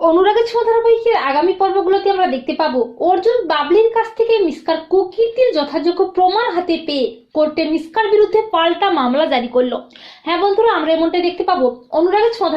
অনুরাগের ছোঁয়া ধারাবাহিকের আগামী পর্বগুলোতে আমরা দেখতে পাবো। অর্জুন বাবলির কাছ থেকে মিসকার কুকীর্তির যথাযোগ্য প্রমাণ হাতে পেয়ে কোর্টে মিসকার বিরুদ্ধে পাল্টা মামলা জারি করল। হ্যাঁ বন্ধুরা, আমরা এমনটাই দেখতে পাবো অনুরাগের ছোঁয়া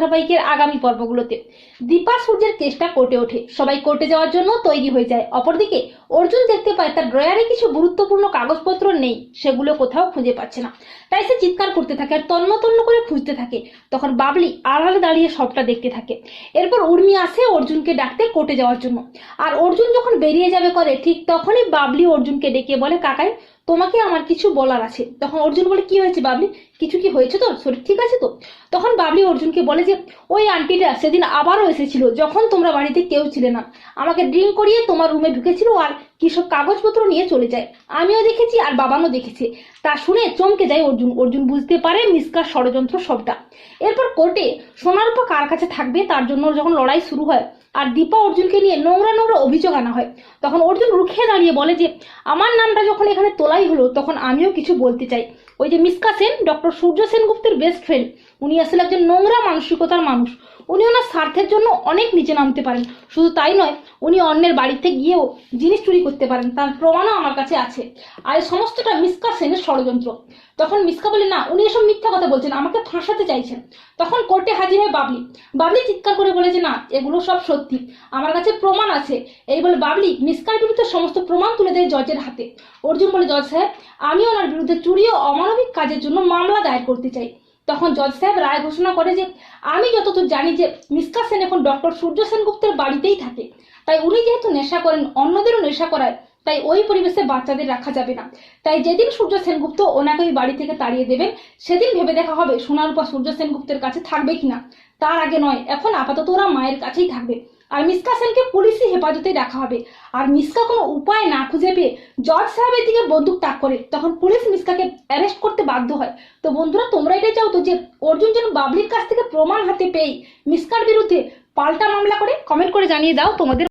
আগামী পর্বগুলোতে। দীপা সূর্যের কেসটা কোর্টে ওঠে। সবাই কোর্টে যাওয়ার জন্য তৈরি হয়ে যায়। অপরদিকে, অর্জুন দেখতে পায় তার ড্রয়ারে কিছু গুরুত্বপূর্ণ কাগজপত্র নেই। সেগুলো কোথাও খুঁজে পাচ্ছে না। তাই সে চিৎকার করতে থাকে আর তন্ন তন্ন করে খুঁজতে থাকে। তখন বাবলি আড়ালে দাঁড়িয়ে সবটা দেখতে থাকে। এরপর উর্মি আসে অর্জুনকে ডাকতে কোর্টে যাওয়ার জন্য। আর অর্জুন যখন বেরিয়ে যাবে করে, ঠিক তখনই বাবলি অর্জুনকে ডেকে বলে, কাকাই তোমাকে আমার কিছু বলার আছে। তখন অর্জুন বলে, কি হয়েছে বাবলি? কিছু কি হয়েছে তোর? শরীর ঠিক আছে তো? তখন বাবলি অর্জুনকে বলে যে, ওই আন্টিটা সেদিন আবারও এসেছিল, যখন তোমরা বাড়িতে কেউ ছিলে না। আমাকে ড্রিঙ্ক করিয়ে তোমার রুমে ঢুকেছিল আর কিসব কাগজপত্র নিয়ে চলে যায়। আমিও দেখেছি আর বাবানও দেখেছে। তা শুনে চমকে যায় অর্জুন। অর্জুন বুঝতে পারে মিসকার ষড়যন্ত্র সবটা। এরপর কোর্টে সোনার পা কার কাছে থাকবে তার জন্য যখন লড়াই শুরু হয় আর দীপা অর্জুনকে নিয়ে নোংরা নোংরা অভিযোগ আনা হয়। তখন অর্জুন রুখে দাঁড়িয়ে বলে যে, আমার নামটা যখন এখানে তোলাই হলো, তখন আমিও কিছু বলতে চাই। ওই যে মিসকা সেন, ডক্টর সূর্য সেনগুপ্তের বেস্ট ফ্রেন্ড উনি আসলে একজন নোংরা মানসিকতার মানুষ। উনি ওনার স্বার্থের জন্য অনেক নিচে নামতে পারেন। শুধু তাই নয় উনি অন্যের বাড়িতে গিয়েও জিনিস চুরি করতে পারেন, তার প্রমাণও আমার কাছে আছে। আর এই সমস্তটা মিসকা সেনের ষড়যন্ত্র। তখন মিসকা বলে, না, উনি এসব মিথ্যা কথা বলছেন, আমাকে ফাঁসাতে চাইছেন। তখন কোর্টে হাজির হয় বাবলি। বাবলি চিৎকার করে বলে যে, না, এগুলো সব সত্যি, আমার কাছে প্রমাণ আছে। এই বলে বাবলি মিসকার বিরুদ্ধে সমস্ত প্রমাণ তুলে দেয় জজের হাতে। অর্জুন বলে, জজ সাহেব, আমি ওনার বিরুদ্ধে চুরি ও অমানবিক কাজের জন্য মামলা দায়ের করতে চাই। তখন জজ সাহেব রায় ঘোষণা করে যে, আমি যতদূর জানি যে মিসকা সেন এখন ডক্টর সূর্য সেনগুপ্তের বাড়িতেই থাকে। তাই উনি যেহেতু নেশা করেন, অন্যদেরও নেশা করায়, তাই ওই পরিবেশে বাচ্চাদের রাখা যাবে না। তাই যেদিন সূর্য সেনগুপ্ত ওনাকে ওই বাড়ি থেকে তাড়িয়ে দেবেন, সেদিন ভেবে দেখা হবে সোনার উপর সূর্য সেনগুপ্তের কাছে থাকবে কিনা। তার আগে নয়, এখন আপাতত ওরা মায়ের কাছেই থাকবে। আর মিসকা সেনকে পুলিশি হেফাজতে রাখা হবে। আর মিসকা কোনো উপায় না খুঁজে পেয়ে জজ সাহেবের দিকে বন্দুক তাক করে, তখন পুলিশ মিসকাকে অ্যারেস্ট করতে বাধ্য হয়। তো বন্ধুরা, তোমরা এটাই চাও তো যে অর্জুন যেন বাবলির কাছ থেকে প্রমাণ হাতে পেয়ে মিসকার বিরুদ্ধে পাল্টা মামলা করে কমেন্ট করে জানিয়ে দাও তোমাদের